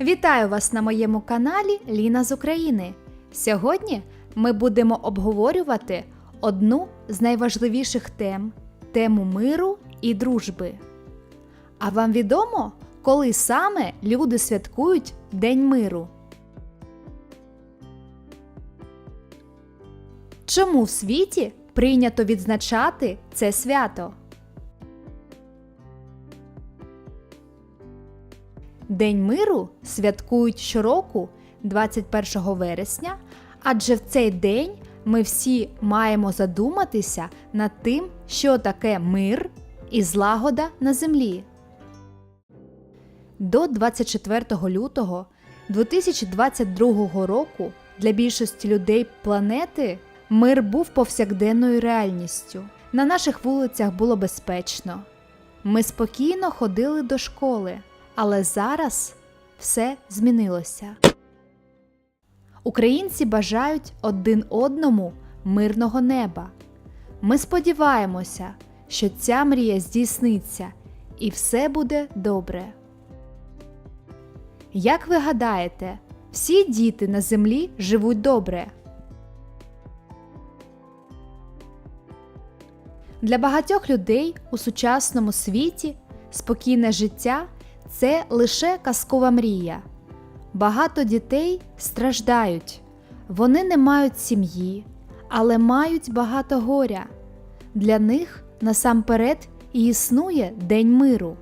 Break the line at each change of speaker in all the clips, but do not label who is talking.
Вітаю вас на моєму каналі Ліна з України. Сьогодні ми будемо обговорювати одну з найважливіших тем тему миру і дружби. А вам відомо, коли саме люди святкують День миру? Чому в світі прийнято відзначати це свято? День миру святкують щороку 21 вересня, адже в цей день ми всі маємо задуматися над тим, що таке мир і злагода на землі. До 24 лютого 2022 року для більшості людей планети мир був повсякденною реальністю. На наших вулицях було безпечно. Ми спокійно ходили до школи. Але зараз все змінилося. Українці бажають один одному мирного неба. Ми сподіваємося, що ця мрія здійсниться і все буде добре. Як ви гадаєте, всі діти на землі живуть добре? Для багатьох людей у сучасному світі спокійне життя це лише казкова мрія. Багато дітей страждають, вони не мають сім'ї, але мають багато горя. Для них насамперед і існує День миру.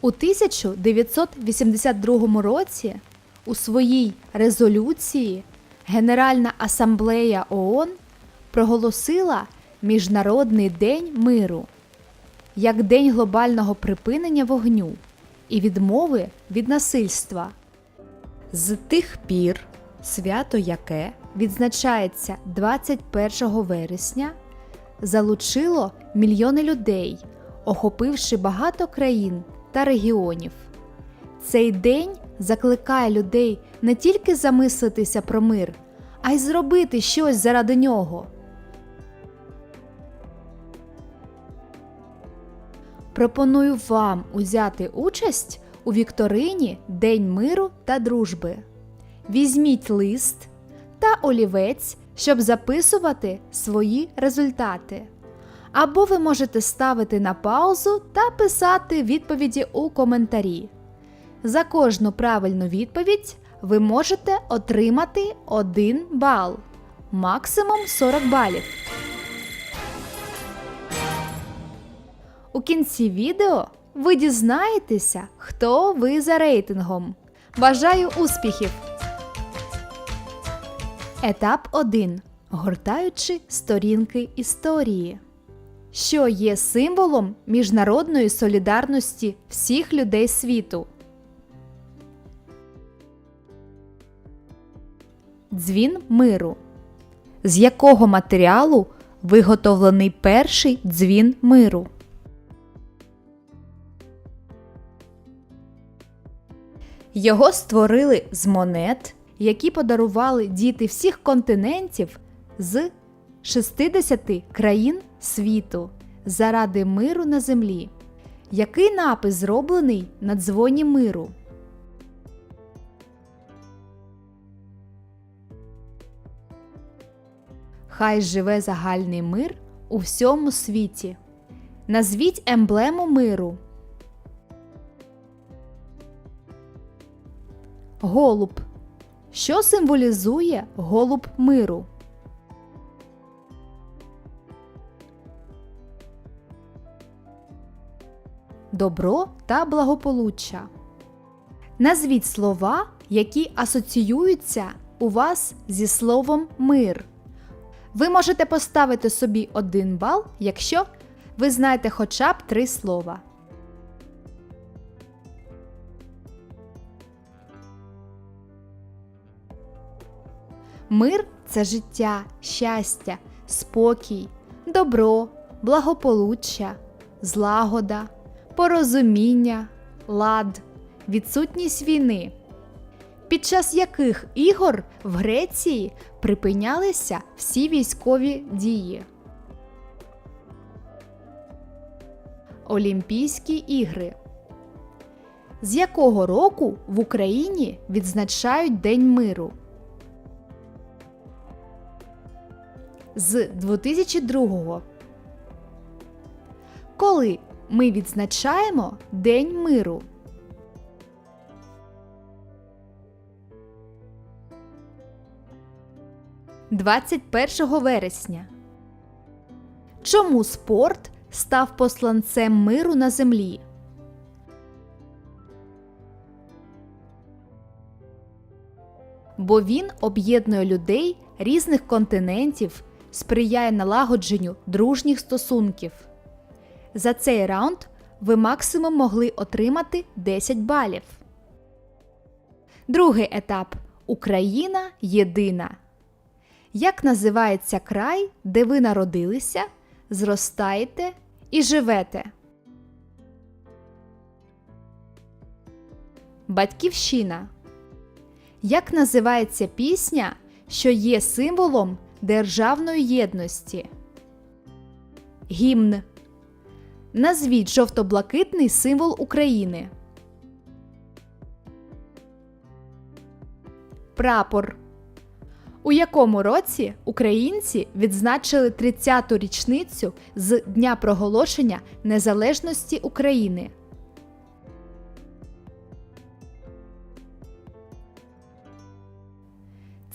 У 1982 році у своїй резолюції Генеральна асамблея ООН проголосила Міжнародний день миру як День глобального припинення вогню і відмови від насильства. З тих пір свято, яке відзначається 21 вересня, залучило мільйони людей, охопивши багато країн та регіонів. Цей день закликає людей не тільки замислитися про мир, а й зробити щось заради нього. Пропоную вам узяти участь у вікторині День миру та дружби. Візьміть лист та олівець, щоб записувати свої результати. Або ви можете ставити на паузу та писати відповіді у коментарі. За кожну правильну відповідь ви можете отримати 1 бал, максимум 40 балів. У кінці відео ви дізнаєтеся, хто ви за рейтингом. Бажаю успіхів! Етап 1. Гортаючи сторінки історії. Що є символом міжнародної солідарності всіх людей світу? Дзвін миру. З якого матеріалу виготовлений перший дзвін миру? Його створили з монет, які подарували діти всіх континентів з 60 країн світу заради миру на землі. Який напис зроблений на дзвоні миру? Хай живе загальний мир у всьому світі. Назвіть емблему миру. Голуб. Що символізує голуб миру? Добро та благополуччя. Назвіть слова, які асоціюються у вас зі словом мир. Ви можете поставити собі один бал, якщо ви знаєте хоча б три слова. Мир це життя, щастя, спокій, добро, благополуччя, злагода, порозуміння, лад, відсутність війни. Під час яких ігор в Греції припинялися всі військові дії. Олімпійські ігри. З якого року в Україні відзначають День миру? З 2002. Коли ми відзначаємо День миру? Двадцять першого вересня. Чому спорт став посланцем миру на землі? Бо він об'єднує людей різних континентів, сприяє налагодженню дружніх стосунків. За цей раунд ви максимум могли отримати 10 балів. Другий етап Україна єдина. Як називається край, де ви народилися, зростаєте і живете? Батьківщина. Як називається пісня, що є символом державної єдності? Гімн. Назвіть жовто-блакитний символ України. Прапор. У якому році українці відзначили 30-ту річницю з Дня проголошення Незалежності України?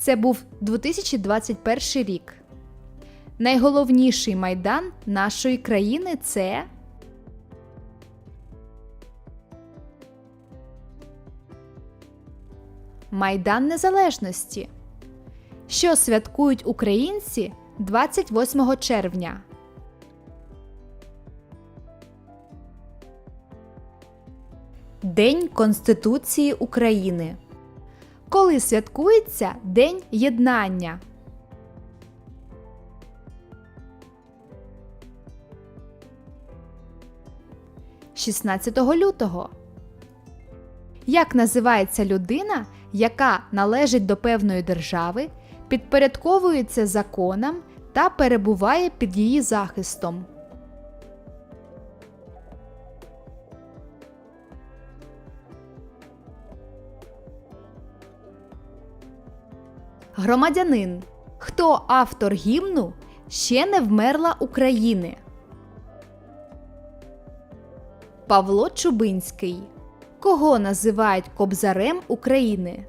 Це був 2021 рік. Найголовніший майдан нашої країни це Майдан Незалежності. Що святкують українці 28 червня? День Конституції України. Коли святкується День Єднання? – 16 лютого. Як називається людина, яка належить до певної держави, підпорядковується законам та перебуває під її захистом? Громадянин. Хто автор гімну ще не вмерла України? Павло Чубинський. Кого називають кобзарем України?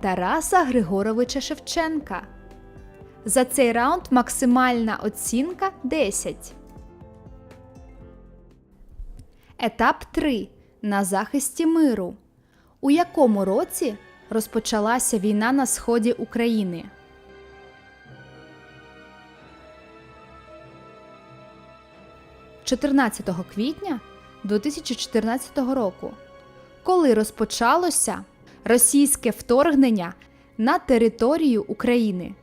Тараса Григоровича Шевченка. За цей раунд максимальна оцінка 10. Етап 3. На захисті миру. У якому році розпочалася війна на сході України? – 14 квітня 2014 року, коли розпочалося російське вторгнення на територію України.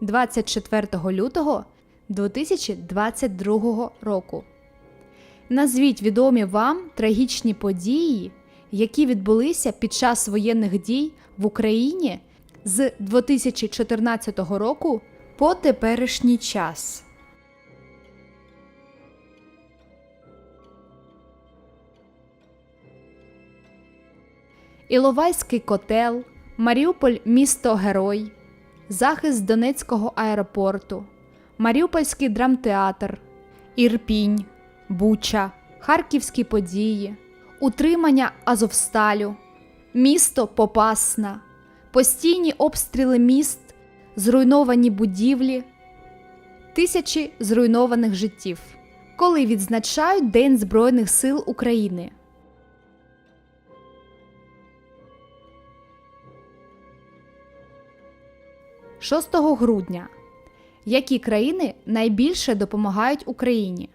24 лютого 2022 року. Назвіть відомі вам трагічні події, які відбулися під час воєнних дій в Україні з 2014 року по теперішній час. Іловайський котел, Маріуполь місто Герой, захист Донецького аеропорту, Маріупольський драмтеатр, Ірпінь, Буча, Харківські події, утримання Азовсталю, місто Попасна, постійні обстріли міст, зруйновані будівлі, тисячі зруйнованих життів, коли відзначають День Збройних сил України. Шостого грудня. Які країни найбільше допомагають Україні?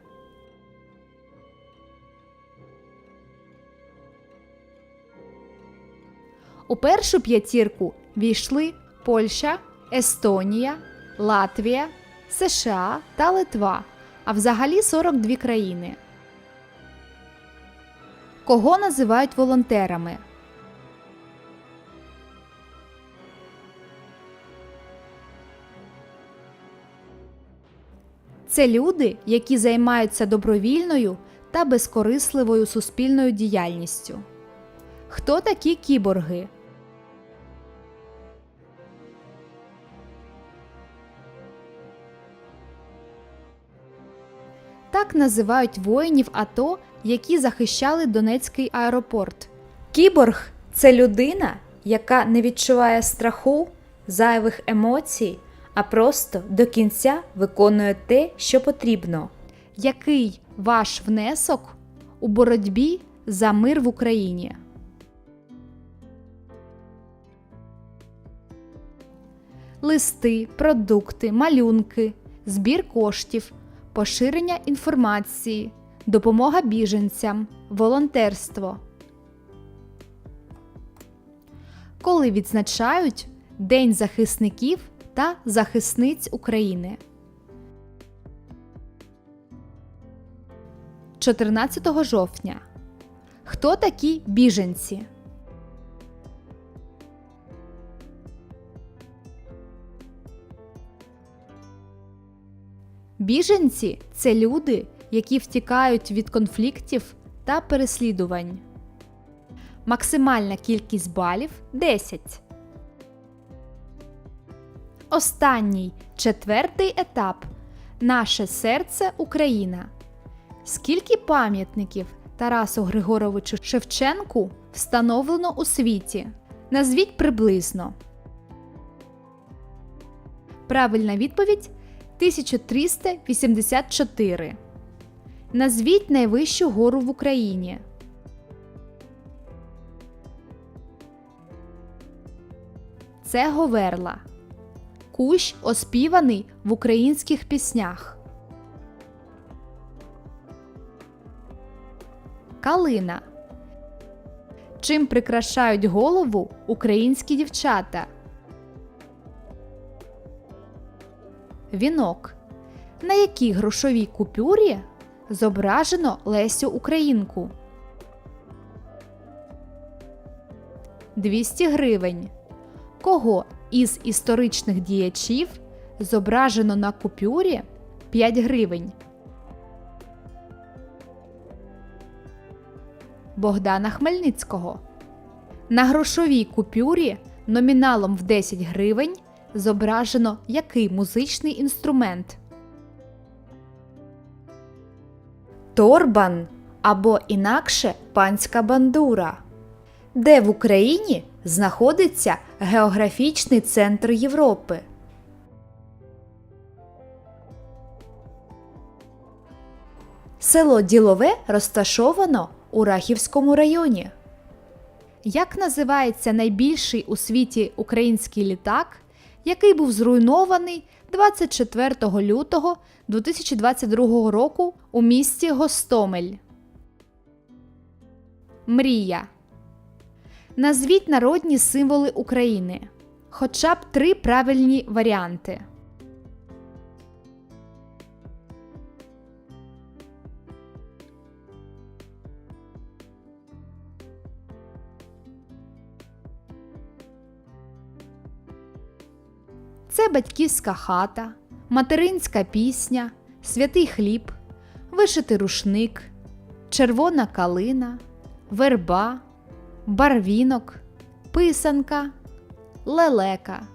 У першу п'ятірку війшли Польща, Естонія, Латвія, США та Литва, а взагалі 42 країни. Кого називають волонтерами? Це люди, які займаються добровільною та безкорисливою суспільною діяльністю. Хто такі кіборги? Так називають воїнів АТО, які захищали Донецький аеропорт. Кіборг це людина, яка не відчуває страху, зайвих емоцій, а просто до кінця виконує те, що потрібно. Який ваш внесок у боротьбі за мир в Україні? Листи, продукти, малюнки, збір коштів, поширення інформації, допомога біженцям, волонтерство. Коли відзначають День захисників та захисниць України. 14 жовтня. Хто такі біженці? Біженці це люди, які втікають від конфліктів та переслідувань. Максимальна кількість балів 10. Останній четвертий етап. Наше серце Україна. Скільки пам'ятників Тарасу Григоровичу Шевченку встановлено у світі? Назвіть приблизно. Правильна відповідь 1384. Назвіть найвищу гору в Україні. Це Говерла. Кущ оспіваний в українських піснях. Калина. Чим прикрашають голову українські дівчата? Вінок. На якій грошовій купюрі зображено Лесю Українку? 200 гривень. Кого із історичних діячів зображено на купюрі 5 гривень? Богдана Хмельницького. На грошовій купюрі номіналом в 10 гривень зображено який музичний інструмент? Торбан або інакше панська бандура. Де в Україні знаходиться географічний центр Європи? Село Ділове розташовано у Рахівському районі. Як називається найбільший у світі український літак, який був зруйнований 24 лютого 2022 року у місті Гостомель? Мрія. Назвіть народні символи України. Хоча б три правильні варіанти. Це батьківська хата, материнська пісня, святий хліб, вишитий рушник, червона калина, верба, барвінок, писанка, лелека.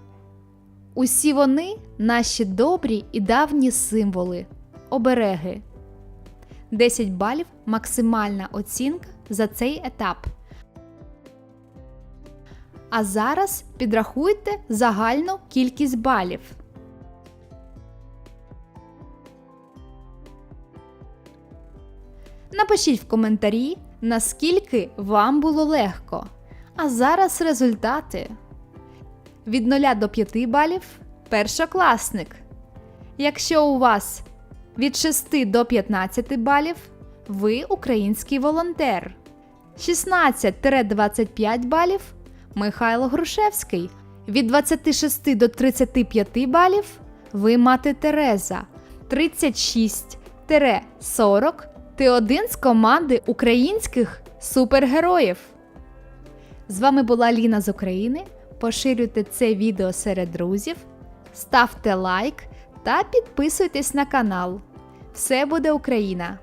Усі вони наші добрі і давні символи, обереги. 10 балів максимальна оцінка за цей етап. А зараз підрахуйте загальну кількість балів. Напишіть в коментарі, наскільки вам було легко. А зараз результати. Від 0 до 5 балів першокласник. Якщо у вас від 6 до 15 балів, ви український волонтер. 16-25 балів Михайло Грушевський. Від 26 до 35 балів ви мати Тереза. 36-40 ти один з команди українських супергероїв. З вами була Ліна з України. Поширюйте це відео серед друзів, ставте лайк та підписуйтесь на канал. Все буде Україна!